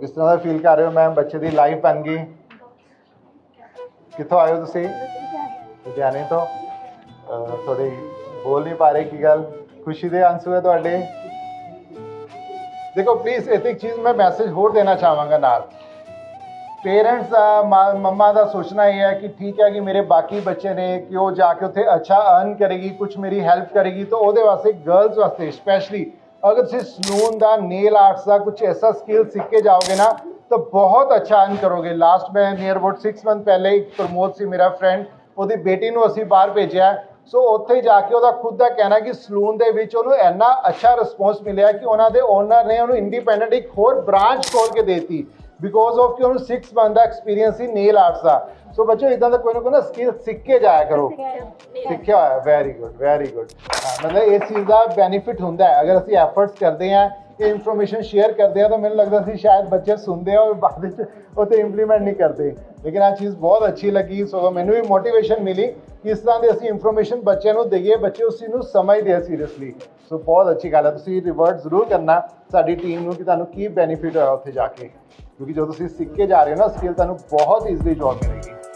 ਕਿਸ ਤਰ੍ਹਾਂ ਦਾ ਫੀਲ ਕਰ ਰਹੇ ਹੋ ਮੈਮ ਬੱਚੇ ਦੀ ਲਾਈਫ ਬਣ ਗਈ? ਕਿੱਥੋਂ ਆਏ ਹੋ ਤੁਸੀਂ? ਲੁਧਿਆਣੇ ਤੋਂ। ਥੋੜੇ ਬੋਲ ਨਹੀਂ ਪਾ ਰਹੇ ਕੀ ਗੱਲ? ਖੁਸ਼ੀ ਦੇ ਆਂਸੂ ਹੈ ਤੁਹਾਡੇ। ਦੇਖੋ ਪਲੀਜ਼ ਇੱਥੇ ਇੱਕ ਚੀਜ਼ ਮੈਂ ਮੈਸੇਜ ਹੋਰ ਦੇਣਾ ਚਾਹਾਂਗਾ ਨਾਲ। ਪੇਰੈਂਟਸ ਦਾ, ਮਾ- ਮੰਮਾ ਦਾ ਸੋਚਣਾ ਇਹ ਹੈ ਕਿ ਠੀਕ ਹੈ ਕਿ ਮੇਰੇ ਬਾਕੀ ਬੱਚੇ ਨੇ ਕਿ ਉਹ ਜਾ ਕੇ ਉੱਥੇ ਅੱਛਾ ਅਰਨ ਕਰੇਗੀ ਕੁਝ ਮੇਰੀ ਹੈਲਪ ਕਰੇਗੀ, ਤਾਂ ਉਹਦੇ ਵਾਸਤੇ ਗਰਲਸ ਵਾਸਤੇ ਸਪੈਸ਼ਲੀ ਅਗਰ ਤੁਸੀਂ ਸਲੂਨ ਦਾ ਨੇਲ ਆਰਟਸ ਦਾ ਕੁਝ ਐਸਾ ਸਕਿੱਲ ਸਿੱਖ ਕੇ ਜਾਓਗੇ ਨਾ ਤਾਂ ਬਹੁਤ ਅੱਛਾ ਅਰਨ ਕਰੋਗੇ ਲਾਸਟ ਮੈਂ ਨੀਅਰ ਅਬਾਊਟ 6 ਮੰਥ ਪਹਿਲੇ ਇੱਕ ਪ੍ਰਮੋਦ ਸੀ ਮੇਰਾ ਫਰੈਂਡ ਉਹਦੀ ਬੇਟੀ ਨੂੰ ਅਸੀਂ ਬਾਹਰ ਭੇਜਿਆ ਸੋ ਉੱਥੇ ਜਾ ਕੇ ਉਹਦਾ ਖੁਦ ਦਾ ਕਹਿਣਾ ਕਿ ਸਲੂਨ ਦੇ ਵਿੱਚ ਉਹਨੂੰ ਇੰਨਾ ਅੱਛਾ ਰਿਸਪੌਂਸ ਮਿਲਿਆ ਕਿ ਉਹਨਾਂ ਦੇ ਓਨਰ ਨੇ ਉਹਨੂੰ ਇੰਡੀਪੈਂਡੈਂਟ ਇੱਕ ਹੋਰ ਬ੍ਰਾਂਚ ਖੋਲ ਕੇ ਦੇਤੀ ਬਿਕੋਜ਼ ਆਫ ਕਿ ਉਹਨੂੰ 6 ਮੰਥ ਦਾ ਐਕਸਪੀਰੀਅੰਸ ਸੀ ਨੇਲ ਆਰਟਸ ਦਾ। ਸੋ ਬੱਚੋ ਇਦਾਂ ਦਾ ਕੋਈ ਨਾ ਕੋਈ ਨਾ ਸਕਿੱਲ ਸਿੱਖ ਕੇ ਜਾਇਆ ਕਰੋ। ਸਿੱਖਿਆ ਹੋਇਆ ਵੈਰੀ ਗੁੱਡ ਵੈਰੀ ਗੁੱਡ ਮਤਲਬ ਇਸ ਚੀਜ਼ ਦਾ ਬੈਨੀਫਿਟ ਹੁੰਦਾ ਹੈ। ਅਗਰ ਅਸੀਂ ਐਫਰਟਸ ਕਰਦੇ ਹਾਂ ਇਹ ਇਨਫੋਰਮੇਸ਼ਨ ਸ਼ੇਅਰ ਕਰਦੇ ਆ ਤਾਂ ਮੈਨੂੰ ਲੱਗਦਾ ਸੀ ਸ਼ਾਇਦ ਬੱਚੇ ਸੁਣਦੇ ਆ ਔਰ ਬਾਅਦ ਵਿੱਚ ਉਹ ਤੇ ਇੰਪਲੀਮੈਂਟ ਨਹੀਂ ਕਰਦੇ। ਲੇਕਿਨ ਆ ਚੀਜ਼ ਬਹੁਤ ਅੱਛੀ ਲੱਗੀ, ਸੋ ਮੈਨੂੰ ਵੀ ਮੋਟੀਵੇਸ਼ਨ ਮਿਲੀ ਕਿ ਇਸ ਤਰ੍ਹਾਂ ਦੀ ਅਸੀਂ ਇਨਫੋਰਮੇਸ਼ਨ ਬੱਚਿਆਂ ਨੂੰ ਦਈਏ, ਬੱਚੇ ਉਸ ਚੀਜ਼ ਨੂੰ ਸਮਝਦੇ ਆ ਸੀਰੀਅਸਲੀ ਸੋ ਬਹੁਤ ਅੱਛੀ ਗੱਲ ਹੈ ਤੁਸੀਂ ਰਿਵਰਟ ਜ਼ਰੂਰ ਕਰਨਾ ਸਾਡੀ ਟੀਮ ਨੂੰ ਕਿ ਤੁਹਾਨੂੰ ਕੀ ਬੈਨੀਫਿਟ ਹੋਇਆ ਉੱਥੇ ਜਾ ਕੇ। ਕਿਉਂਕਿ ਜਦੋਂ ਤੁਸੀਂ ਸਿੱਖ ਕੇ ਜਾ ਰਹੇ ਹੋ ਨਾ ਸਕਿੱਲ ਤੁਹਾਨੂੰ ਬਹੁਤ ਈਜ਼ੀਲੀ ਜੌਬ ਮਿਲੇਗੀ।